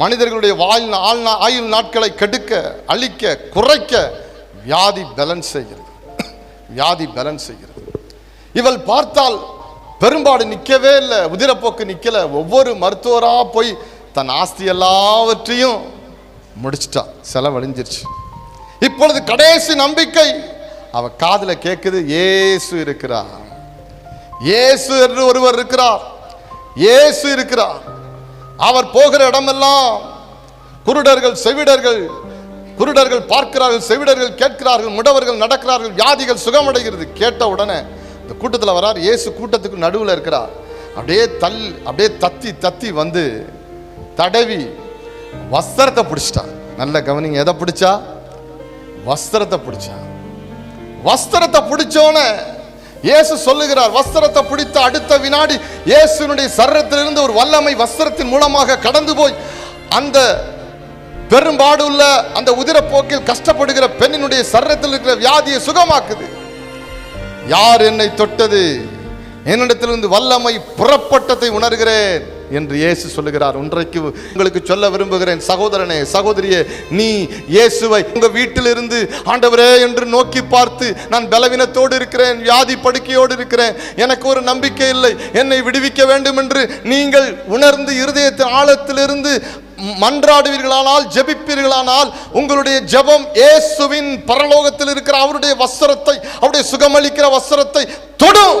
மனிதர்களுடைய வாழ் ஆள் ஆயுள் நாட்களை கெடுக்க அழிக்க குறைக்க வியாதி பேலன்ஸ் செய்கிறது. வியாதி பேலன்ஸ் செய்கிறது. இவள் பார்த்தால் பெரும்பாடு நிற்கவே இல்லை உதிரப்போக்கு நிற்கல ஒவ்வொரு மருத்துவராக போய் தன் ஆஸ்தி எல்லாவற்றையும் முடிச்சிட்டா. செலவழிஞ்சிருச்சு. இப்பொழுது கடைசி நம்பிக்கை அவ காதில் கேட்குது ஏசு இருக்கிறார். இயேசு என்று ஒருவர் இருக்கிறார். இயேசு இருக்கிறார். அவர் போகிற இடமெல்லாம் குருடர்கள் செவிடர்கள் குருடர்கள் பார்க்கிறார்கள் செவிடர்கள் கேட்கிறார்கள் முடவர்கள் நடக்கிறார்கள் வியாதிகள் சுகமடைகிறது கேட்ட உடனே இந்த கூட்டத்தில் வரார். இயேசு கூட்டத்துக்கு நடுவில் இருக்கிறார். அப்படியே தள் அப்படியே தத்தி தத்தி வந்து தடவி வஸ்திரத்தை பிடிச்சிட்டார். நல்ல கவனிங்க எதை பிடிச்சா? வஸ்திரத்தை பிடிச்சா வஸ்திரத்தை பிடிச்சோன்னே இயேசு சொல்லுகிறார் வஸ்திரத்தை பிடித்த அடுத்த வினாடி இயேசுனுடைய சரீரத்திலிருந்து ஒரு வல்லமை வஸ்திரத்தின் மூலமாக கடந்து போய் அந்த பெரும்பாடு உள்ள அந்த உதிரப்போக்கில் கஷ்டப்படுகிற பெண்ணினுடைய சரீரத்தில் இருக்கிற வியாதியை சுகமாக்குது. யார் என்னை தொட்டது? என்னிடத்திலிருந்து வல்லமை புறப்பட்டதை உணர்கிறேன். என்று இயேசு சொல்லுகிறார். ஒன்றைக்கு உங்களுக்கு சொல்ல விரும்புகிறேன் சகோதரனே சகோதரியே நீ இயேசுவை உங்க வீட்டிலிருந்து ஆண்டவரே என்று நோக்கி பார்த்து நான் பலவீனத்தோடு இருக்கிறேன் வியாதி படுக்கையோடு இருக்கிறேன். எனக்கு ஒரு நம்பிக்கை இல்லை. என்னை விடுவிக்க வேண்டும் என்று நீங்கள் உணர்ந்து இருதயத்தின் ஆழத்திலிருந்து மன்றாடுவீர்களானால் ஜெபிப்பீர்களானால் உங்களுடைய ஜெபம் இயேசுவின் பரலோகத்தில் இருக்கிற அவருடைய வஸ்திரத்தை அவருடைய சுகமளிக்கிற வஸ்திரத்தை தொடும்.